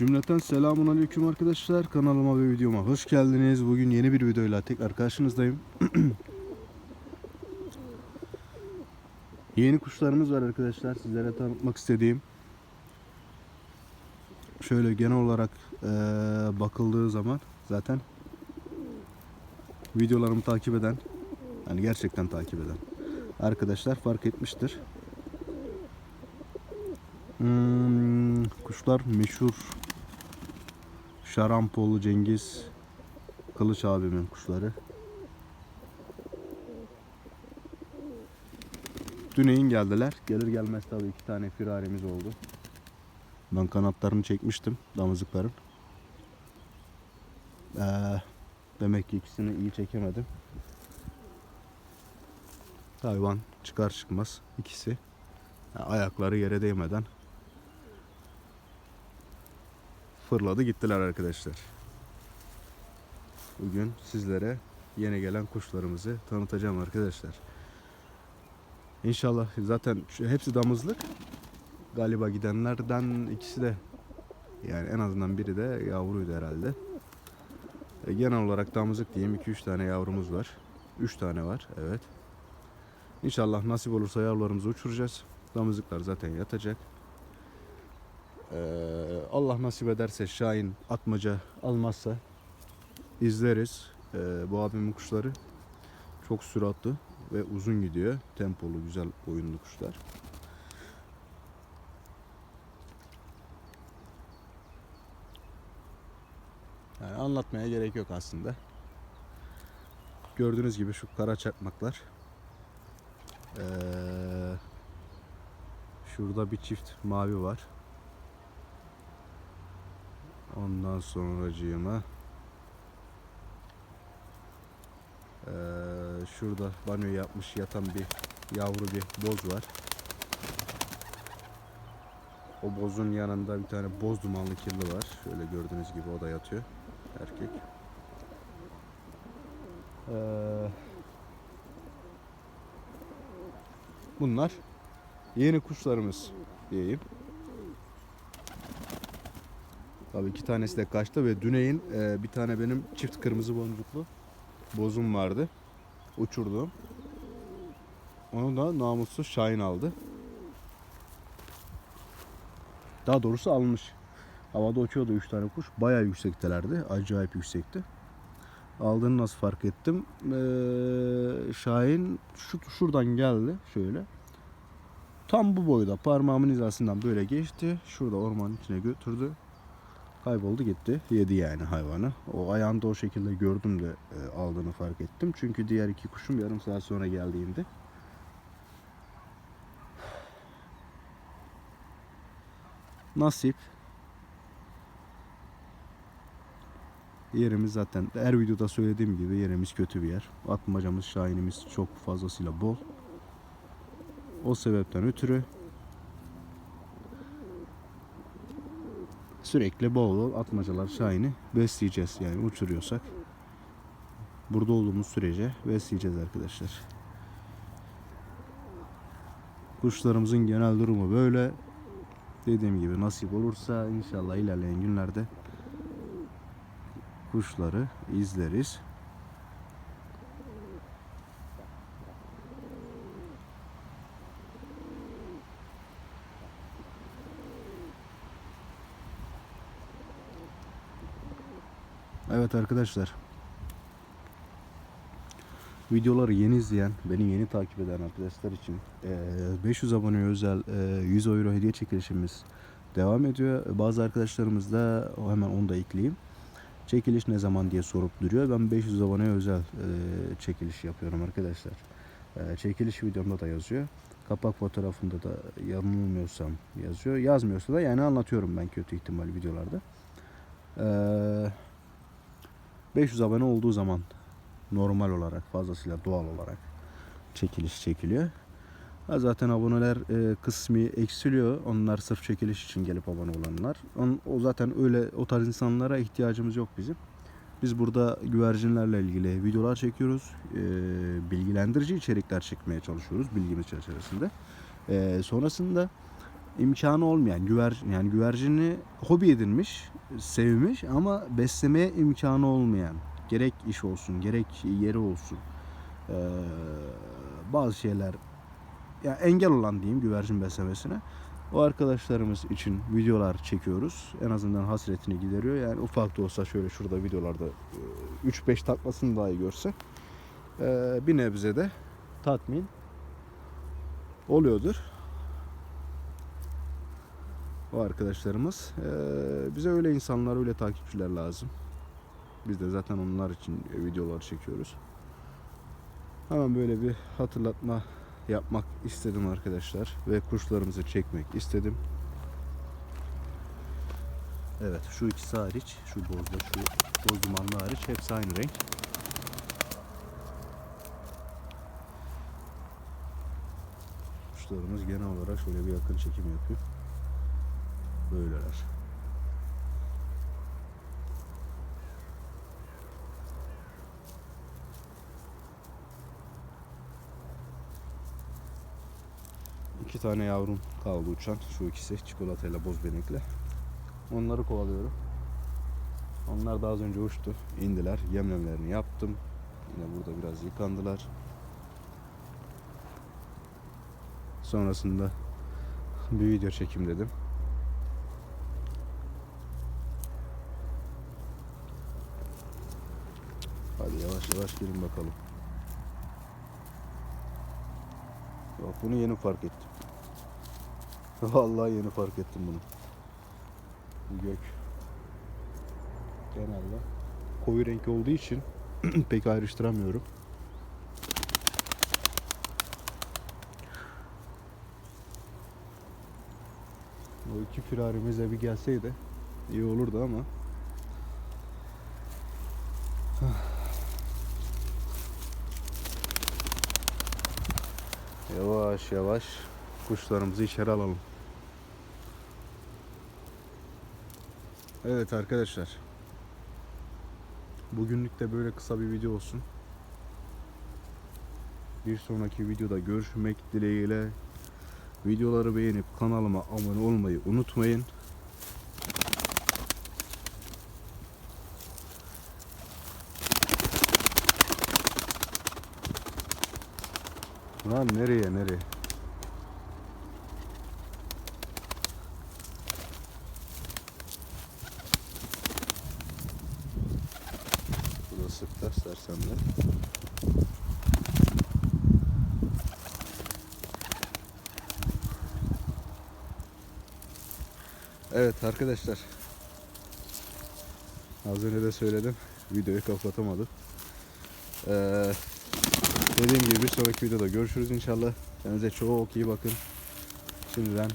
Cümleten selamun aleyküm arkadaşlar. Kanalıma ve videoma hoş geldiniz. Bugün yeni bir videoyla tekrar karşınızdayım. yeni kuşlarımız var arkadaşlar. Sizlere tanıtmak istediğim. Şöyle genel olarak eee, bakıldığı zaman zaten videolarımı takip eden yani gerçekten takip eden arkadaşlar fark etmiştir. Hmm, kuşlar meşhur Şarampolu Cengiz Kılıç abimin kuşları. Düneyin geldiler. Gelir gelmez tabii iki tane firarimiz oldu. Ben kanatlarını çekmiştim damızlıkların. Ee, demek ki ikisini iyi çekemedim. Hayvan çıkar çıkmaz ikisi ayakları yere değmeden fırladı gittiler arkadaşlar. Bugün sizlere yeni gelen kuşlarımızı tanıtacağım arkadaşlar. İnşallah zaten hepsi damızlık. Galiba gidenlerden ikisi de yani en azından biri de yavruydu herhalde. E, genel olarak damızlık diyeyim 2-3 tane yavrumuz var. 3 tane var evet. İnşallah nasip olursa yavrularımızı uçuracağız. Damızlıklar zaten yatacak. Ee, Allah nasip ederse Şahin atmaca almazsa izleriz. Ee, bu abimin kuşları çok süratli ve uzun gidiyor. Tempolu güzel oyunlu kuşlar. Yani anlatmaya gerek yok aslında. Gördüğünüz gibi şu kara çakmaklar. Ee, şurada bir çift mavi var. Ondan sonracığıma ee, şurada banyo yapmış yatan bir yavru bir boz var. O bozun yanında bir tane boz dumanlı kirli var. Şöyle gördüğünüz gibi o da yatıyor. Erkek. Ee, bunlar yeni kuşlarımız diyeyim. Tabii iki tanesi de kaçtı ve Düneyin e, bir tane benim çift kırmızı boncuklu bozum vardı. Uçurduğum. Onu da namussuz Şahin aldı. Daha doğrusu almış. Havada uçuyordu 3 tane kuş. Bayağı yüksektelerdi. Acayip yüksekti. Aldığını nasıl fark ettim? Ee, Şahin şu şuradan geldi şöyle. Tam bu boyda parmağımın hizasından böyle geçti. Şurada ormanın içine götürdü. Kayboldu gitti. Yedi yani hayvanı. O ayağında o şekilde gördüm de e, aldığını fark ettim. Çünkü diğer iki kuşum yarım saat sonra geldiğinde. Nasip. Yerimiz zaten her videoda söylediğim gibi yerimiz kötü bir yer. Atmacamız, şahinimiz çok fazlasıyla bol. O sebepten ötürü sürekli bol bol atmacalar şahini besleyeceğiz. Yani uçuruyorsak burada olduğumuz sürece besleyeceğiz arkadaşlar. Kuşlarımızın genel durumu böyle. Dediğim gibi nasip olursa inşallah ilerleyen günlerde kuşları izleriz. Evet arkadaşlar. Videoları yeni izleyen, beni yeni takip eden arkadaşlar için eee, 500 aboneye özel eee, 100 euro hediye çekilişimiz devam ediyor. Bazı arkadaşlarımız da hemen onu da ekleyeyim. Çekiliş ne zaman diye sorup duruyor. Ben 500 aboneye özel çekiliş yapıyorum arkadaşlar. Çekiliş videomda da yazıyor. Kapak fotoğrafında da yanılmıyorsam yazıyor. Yazmıyorsa da yani anlatıyorum ben kötü ihtimal videolarda. Eee 500 abone olduğu zaman normal olarak fazlasıyla doğal olarak çekiliş çekiliyor. Ha zaten aboneler e, kısmi eksiliyor. Onlar sırf çekiliş için gelip abone olanlar. On, o zaten öyle o tarz insanlara ihtiyacımız yok bizim. Biz burada güvercinlerle ilgili videolar çekiyoruz. E, bilgilendirici içerikler çekmeye çalışıyoruz bilgimiz çerçevesinde. E, sonrasında imkanı olmayan güvercin yani güvercini hobi edinmiş, sevmiş ama beslemeye imkanı olmayan gerek iş olsun gerek yeri olsun eee, bazı şeyler ya engel olan diyeyim güvercin beslemesine. O arkadaşlarımız için videolar çekiyoruz. En azından hasretini gideriyor. Yani ufak da olsa şöyle şurada videolarda e, 3-5 taklasını dahi görse bir nebze de tatmin oluyordur. O arkadaşlarımız. E, bize öyle insanlar, öyle takipçiler lazım. Biz de zaten onlar için videolar çekiyoruz. Hemen böyle bir hatırlatma yapmak istedim arkadaşlar ve kuşlarımızı çekmek istedim. Evet şu ikisi hariç şu bozda şu boz hariç hepsi aynı renk. Kuşlarımız genel olarak şöyle bir yakın çekim yapıyor. Böyleler. İki tane yavrum kaldı uçan. Şu ikisi çikolatayla boz benekle. Onları kovalıyorum. Onlar da az önce uçtu. indiler. Yemlemlerini yaptım. Yine burada biraz yıkandılar. Sonrasında bir video çekim dedim. Hadi yavaş yavaş gelin bakalım. Yok bunu yeni fark ettim. Vallahi yeni fark ettim bunu. Bu gök. Genelde koyu renk olduğu için pek ayrıştıramıyorum. O iki firarimiz de bir gelseydi iyi olurdu ama Yavaş yavaş kuşlarımızı içeri alalım. Evet arkadaşlar. Bugünlük de böyle kısa bir video olsun. Bir sonraki videoda görüşmek dileğiyle. Videoları beğenip kanalıma abone olmayı unutmayın. Lan nereye nereye? Bu da sıkta sersemle. Evet arkadaşlar. Az önce de söyledim. Videoyu kapatamadım. Ee, dediğim gibi bir sonraki videoda görüşürüz inşallah. Kendinize çok iyi bakın. Şimdiden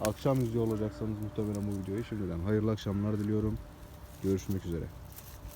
akşam izliyor olacaksanız muhtemelen bu videoyu şimdiden hayırlı akşamlar diliyorum. Görüşmek üzere.